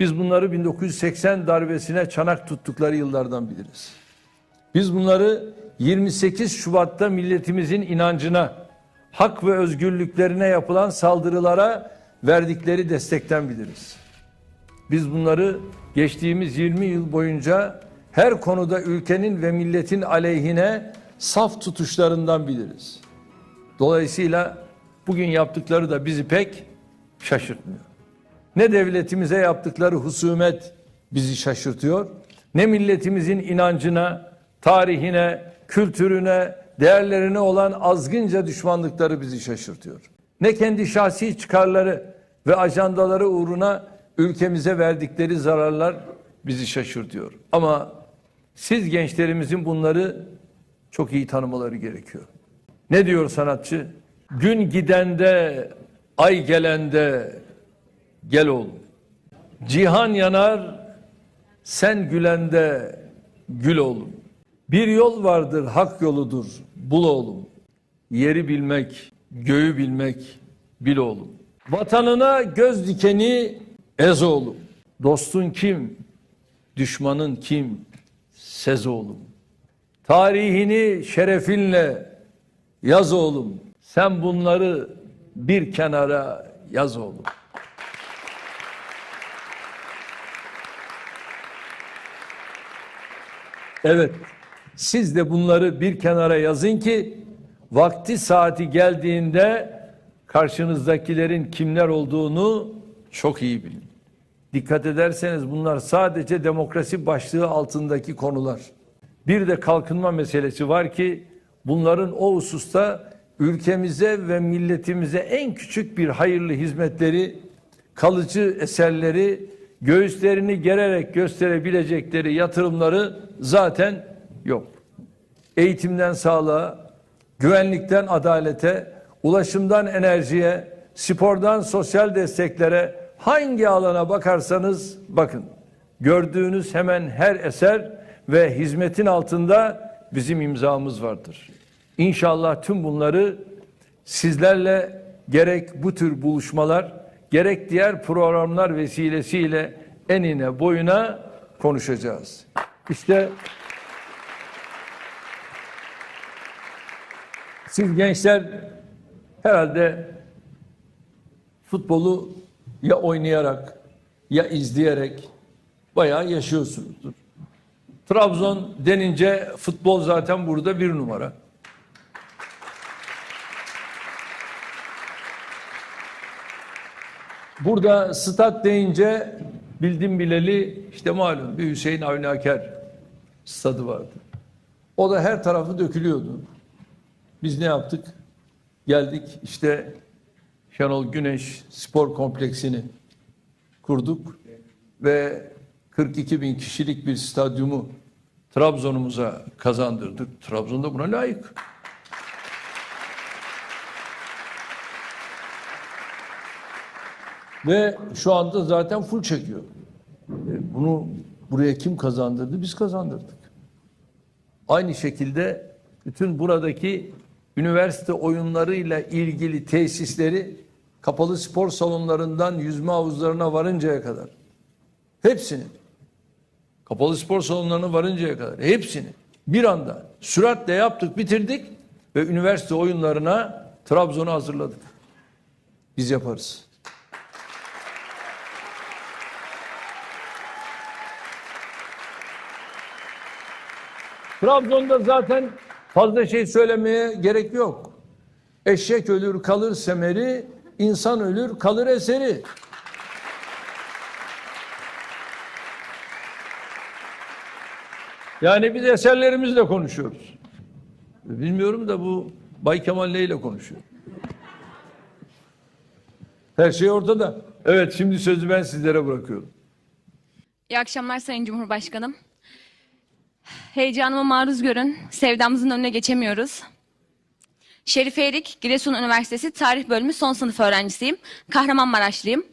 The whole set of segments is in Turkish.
Biz bunları 1980 darbesine çanak tuttukları yıllardan biliriz. Biz bunları 28 Şubat'ta milletimizin inancına, hak ve özgürlüklerine yapılan saldırılara verdikleri destekten biliriz. Biz bunları geçtiğimiz 20 yıl boyunca her konuda ülkenin ve milletin aleyhine saf tutuşlarından biliriz. Dolayısıyla bugün yaptıkları da bizi pek şaşırtmıyor. Ne devletimize yaptıkları husumet bizi şaşırtıyor, ne milletimizin inancına, tarihine, kültürüne, değerlerine olan azgınca düşmanlıkları bizi şaşırtıyor. Ne kendi şahsi çıkarları ve ajandaları uğruna ülkemize verdikleri zararlar bizi şaşırtıyor. Ama siz gençlerimizin bunları çok iyi tanımaları gerekiyor. Ne diyor sanatçı? Gün gidende, ay gelende gel oğlum. Cihan yanar, sen gülende gül oğlum. Bir yol vardır, hak yoludur, bul oğlum. Yeri bilmek, göğü bilmek, bil oğlum. Vatanına göz dikeni ez oğlum. Dostun kim, düşmanın kim, sez oğlum. Tarihini şerefinle yaz oğlum. Sen bunları bir kenara yaz oğlum. Evet. Siz de bunları bir kenara yazın ki vakti saati geldiğinde karşınızdakilerin kimler olduğunu çok iyi bilin. Dikkat ederseniz bunlar sadece demokrasi başlığı altındaki konular. Bir de kalkınma meselesi var ki bunların o hususta ülkemize ve milletimize en küçük bir hayırlı hizmetleri, kalıcı eserleri, göğüslerini gererek gösterebilecekleri yatırımları zaten yok. Eğitimden sağlığa, güvenlikten adalete, ulaşımdan enerjiye, spordan sosyal desteklere hangi alana bakarsanız bakın. Gördüğünüz hemen her eser ve hizmetin altında bizim imzamız vardır. İnşallah tüm bunları sizlerle gerek bu tür buluşmalar gerek diğer programlar vesilesiyle enine boyuna konuşacağız. İşte siz gençler herhalde futbolu ya oynayarak ya izleyerek bayağı yaşıyorsunuzdur. Trabzon denince futbol zaten burada bir numara. Burada stat deyince bildim bileli işte malum bir Hüseyin Avni Aker stadı vardı. O da her tarafı dökülüyordu. Biz ne yaptık? Geldik işte Şenol Güneş spor kompleksini kurduk ve 42 bin kişilik bir stadyumu Trabzon'umuza kazandırdık. Trabzon da buna layık. Ve şu anda zaten full çekiyor. E, Bunu buraya kim kazandırdı? Biz kazandırdık. Aynı şekilde bütün buradaki üniversite oyunlarıyla ilgili tesisleri kapalı spor salonlarından yüzme havuzlarına varıncaya kadar hepsini kapalı spor salonlarına varıncaya kadar hepsini bir anda süratle yaptık bitirdik ve üniversite oyunlarına Trabzon'u hazırladık. Biz yaparız. Trabzon'da zaten fazla şey söylemeye gerek yok. Eşek ölür kalır semeri, insan ölür kalır eseri. Yani biz eserlerimizle konuşuyoruz. Bilmiyorum da bu Bay Kemal neyle konuşuyor? Her şey ortada. Evet şimdi sözü ben sizlere bırakıyorum. İyi akşamlar Sayın Cumhurbaşkanım. Heyecanıma maruz görün. Sevdamızın önüne geçemiyoruz. Şerife Erik, Giresun Üniversitesi Tarih Bölümü son sınıf öğrencisiyim. Kahramanmaraşlıyım.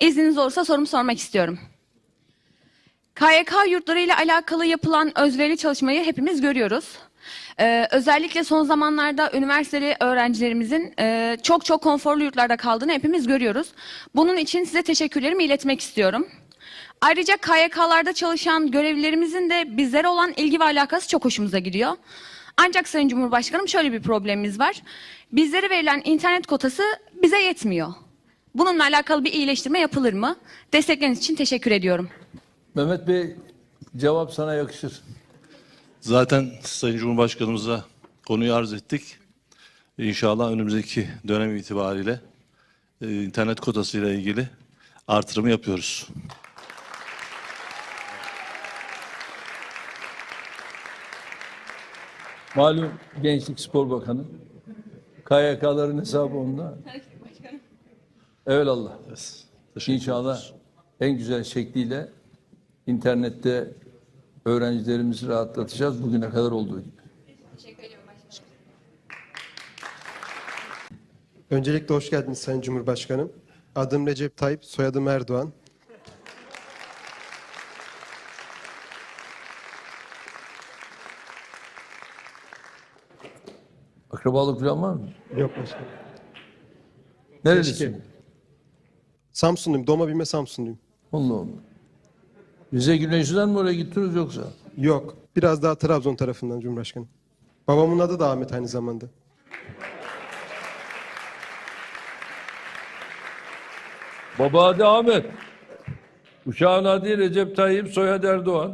İzniniz olursa sorumu sormak istiyorum. KYK yurtları ile alakalı yapılan özverili çalışmayı hepimiz görüyoruz. Ee, özellikle son zamanlarda üniversiteli öğrencilerimizin e, çok çok konforlu yurtlarda kaldığını hepimiz görüyoruz. Bunun için size teşekkürlerimi iletmek istiyorum. Ayrıca KYK'larda çalışan görevlilerimizin de bizlere olan ilgi ve alakası çok hoşumuza gidiyor. Ancak Sayın Cumhurbaşkanım şöyle bir problemimiz var. Bizlere verilen internet kotası bize yetmiyor. Bununla alakalı bir iyileştirme yapılır mı? Destekleriniz için teşekkür ediyorum. Mehmet Bey cevap sana yakışır. Zaten Sayın Cumhurbaşkanımıza konuyu arz ettik. İnşallah önümüzdeki dönem itibariyle e, internet kotasıyla ilgili artırımı yapıyoruz. Malum Gençlik Spor Bakanı. KYK'ların hesabı onda. Evelallah. Teşekkür İnşallah en güzel şekliyle internette öğrencilerimizi rahatlatacağız bugüne kadar olduğu gibi. Öncelikle hoş geldiniz Sayın Cumhurbaşkanım. Adım Recep Tayyip, soyadım Erdoğan. Akrabalık falan var mı? Yok başkanım. Nerelisin? Keşke. Samsunluyum, doğma büyüme Samsunluyum. Allah Allah. Rize Güneşli'den mi oraya gittiniz yoksa? Yok, biraz daha Trabzon tarafından Cumhurbaşkanım. Babamın adı da Ahmet aynı zamanda. Baba adı Ahmet. Uşağın adı Recep Tayyip, soyadı Erdoğan.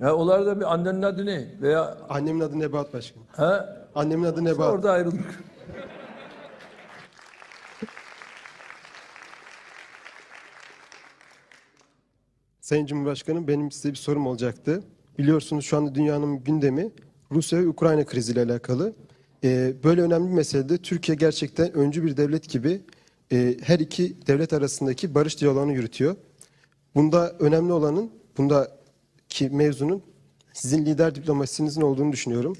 Ya onlar da bir annenin adı ne? Veya Annemin adı Nebahat Başkanım. ha? Annemin adı Nebahat. Orada ayrıldık. Sayın Cumhurbaşkanım benim size bir sorum olacaktı. Biliyorsunuz şu anda dünyanın gündemi Rusya ve Ukrayna kriziyle alakalı. Ee, böyle önemli bir meselede Türkiye gerçekten öncü bir devlet gibi e, her iki devlet arasındaki barış diyaloğunu yürütüyor. Bunda önemli olanın, bundaki mevzunun sizin lider diplomasinizin olduğunu düşünüyorum.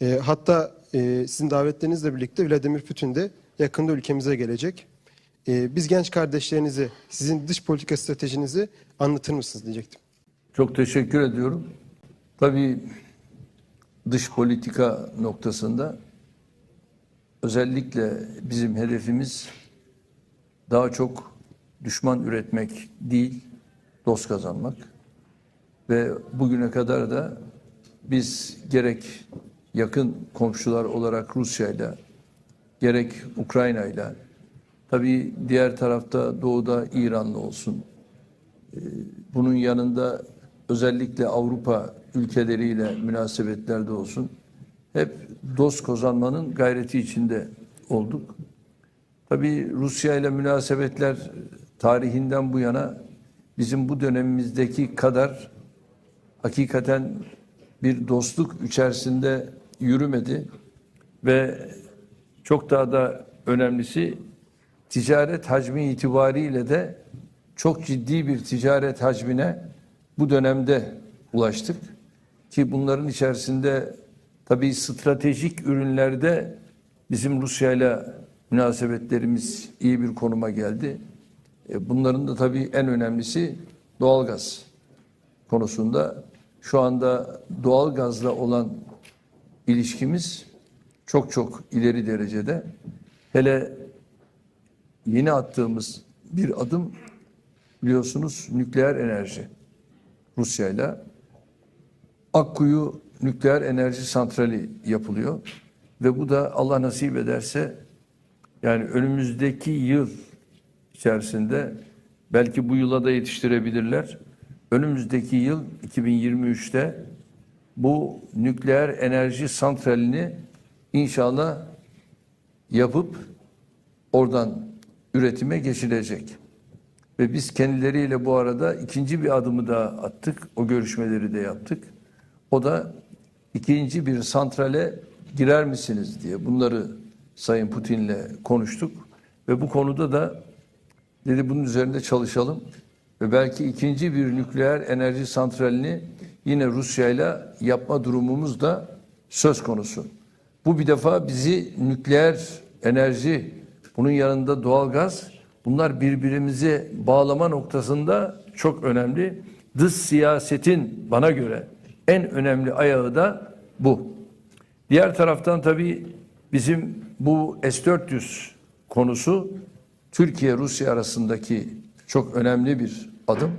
Ee, hatta e, sizin davetlerinizle birlikte Vladimir Putin de yakında ülkemize gelecek. Ee, biz genç kardeşlerinizi, sizin dış politika stratejinizi anlatır mısınız diyecektim. Çok teşekkür ediyorum. Tabii dış politika noktasında özellikle bizim hedefimiz daha çok düşman üretmek değil, dost kazanmak. Ve bugüne kadar da biz gerek yakın komşular olarak Rusya ile gerek Ukrayna ile tabii diğer tarafta doğuda İran'la olsun bunun yanında özellikle Avrupa ülkeleriyle münasebetlerde olsun hep dost kazanmanın gayreti içinde olduk. Tabii Rusya ile münasebetler tarihinden bu yana bizim bu dönemimizdeki kadar hakikaten bir dostluk içerisinde yürümedi ve çok daha da önemlisi ticaret hacmi itibariyle de çok ciddi bir ticaret hacmine bu dönemde ulaştık. Ki bunların içerisinde tabii stratejik ürünlerde bizim Rusya ile münasebetlerimiz iyi bir konuma geldi. E, Bunların da tabii en önemlisi doğalgaz konusunda. Şu anda doğalgazla olan ilişkimiz çok çok ileri derecede. Hele yeni attığımız bir adım biliyorsunuz nükleer enerji Rusya ile Akkuyu nükleer enerji santrali yapılıyor ve bu da Allah nasip ederse yani önümüzdeki yıl içerisinde belki bu yıla da yetiştirebilirler. Önümüzdeki yıl 2023'te bu nükleer enerji santralini inşallah yapıp oradan üretime geçilecek. Ve biz kendileriyle bu arada ikinci bir adımı da attık. O görüşmeleri de yaptık. O da ikinci bir santrale girer misiniz diye bunları Sayın Putin'le konuştuk. Ve bu konuda da dedi bunun üzerinde çalışalım. Ve belki ikinci bir nükleer enerji santralini yine Rusya ile yapma durumumuz da söz konusu. Bu bir defa bizi nükleer enerji, bunun yanında doğalgaz, bunlar birbirimizi bağlama noktasında çok önemli. Dış siyasetin bana göre en önemli ayağı da bu. Diğer taraftan tabii bizim bu S-400 konusu Türkiye-Rusya arasındaki çok önemli bir adım.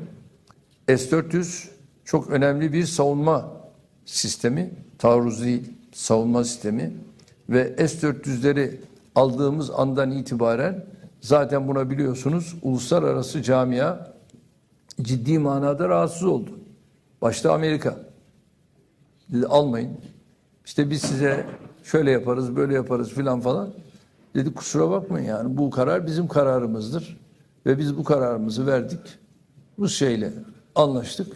S-400 çok önemli bir savunma sistemi, taarruzi savunma sistemi ve S-400'leri aldığımız andan itibaren zaten buna biliyorsunuz uluslararası camia ciddi manada rahatsız oldu. Başta Amerika. Dedi almayın. İşte biz size şöyle yaparız, böyle yaparız filan falan. Dedi kusura bakmayın yani bu karar bizim kararımızdır. Ve biz bu kararımızı verdik. Rusya ile anlaştık.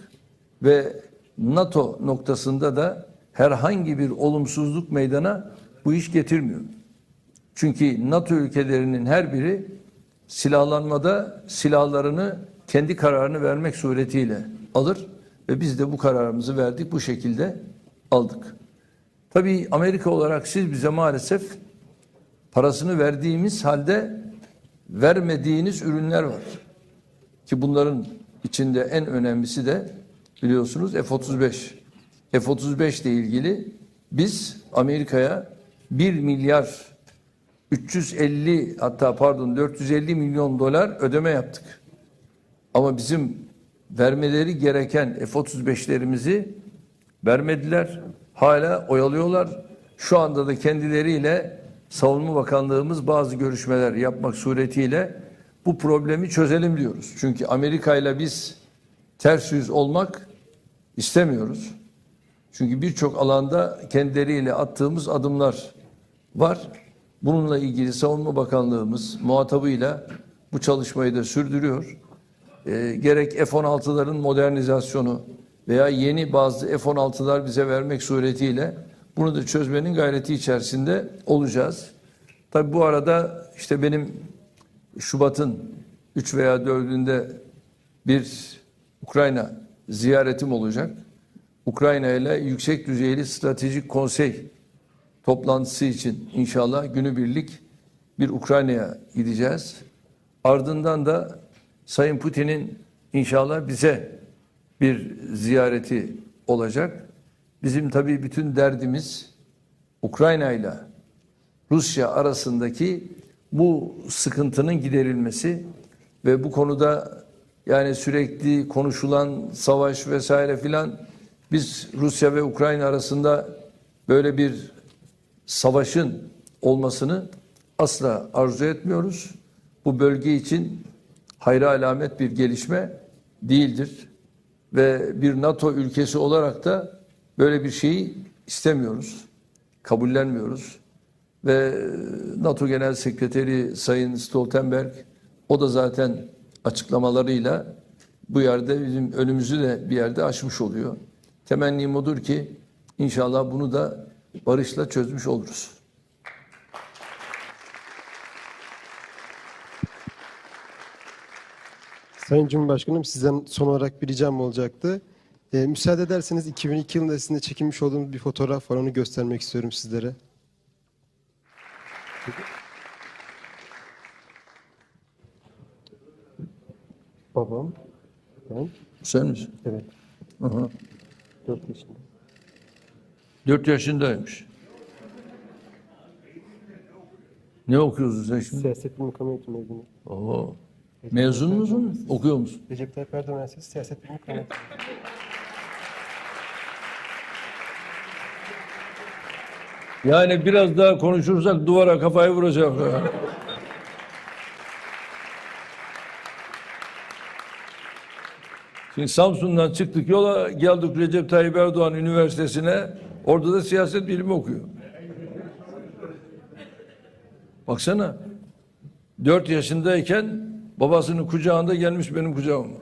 Ve NATO noktasında da herhangi bir olumsuzluk meydana bu iş getirmiyor. Çünkü NATO ülkelerinin her biri silahlanmada silahlarını kendi kararını vermek suretiyle alır ve biz de bu kararımızı verdik bu şekilde aldık. Tabii Amerika olarak siz bize maalesef parasını verdiğimiz halde vermediğiniz ürünler var. Ki bunların içinde en önemlisi de biliyorsunuz F-35. F-35 ile ilgili biz Amerika'ya 1 milyar 350 hatta pardon 450 milyon dolar ödeme yaptık. Ama bizim vermeleri gereken F-35'lerimizi vermediler. Hala oyalıyorlar. Şu anda da kendileriyle Savunma Bakanlığımız bazı görüşmeler yapmak suretiyle bu problemi çözelim diyoruz. Çünkü Amerika ile biz ters yüz olmak istemiyoruz. Çünkü birçok alanda kendileriyle attığımız adımlar var. Bununla ilgili Savunma Bakanlığımız muhatabıyla bu çalışmayı da sürdürüyor. Ee, gerek F-16'ların modernizasyonu veya yeni bazı F-16'lar bize vermek suretiyle bunu da çözmenin gayreti içerisinde olacağız. Tabi bu arada işte benim Şubat'ın 3 veya 4'ünde bir Ukrayna ziyaretim olacak. Ukrayna ile yüksek düzeyli stratejik konsey toplantısı için inşallah günübirlik bir Ukrayna'ya gideceğiz. Ardından da Sayın Putin'in inşallah bize bir ziyareti olacak. Bizim tabii bütün derdimiz Ukrayna ile Rusya arasındaki bu sıkıntının giderilmesi ve bu konuda yani sürekli konuşulan savaş vesaire filan biz Rusya ve Ukrayna arasında böyle bir savaşın olmasını asla arzu etmiyoruz. Bu bölge için hayra alamet bir gelişme değildir. Ve bir NATO ülkesi olarak da böyle bir şeyi istemiyoruz. Kabullenmiyoruz. Ve NATO Genel Sekreteri Sayın Stoltenberg o da zaten açıklamalarıyla bu yerde bizim önümüzü de bir yerde aşmış oluyor. Temennim odur ki inşallah bunu da barışla çözmüş oluruz. Sayın Cumhurbaşkanım sizden son olarak bir ricam olacaktı. Ee, müsaade ederseniz 2002 yılında sizinle çekilmiş olduğumuz bir fotoğraf var. Onu göstermek istiyorum sizlere. Babam, ben, Sen misin? evet, Aha. 4 yaşında. 4 yaşındaymış. Ne okuyorsun sen şimdi? Siyaset bilimi kamu eğitimi mezunu. Oo. Mezun musun? Okuyor musun? Recep Tayyip Erdoğan Üniversitesi Siyaset Bilimi Kamu. Yani biraz daha konuşursak duvara kafayı vuracak. Şimdi Samsun'dan çıktık yola geldik Recep Tayyip Erdoğan Üniversitesi'ne. Orada da siyaset bilimi okuyor. Baksana. Dört yaşındayken babasının kucağında gelmiş benim kucağıma.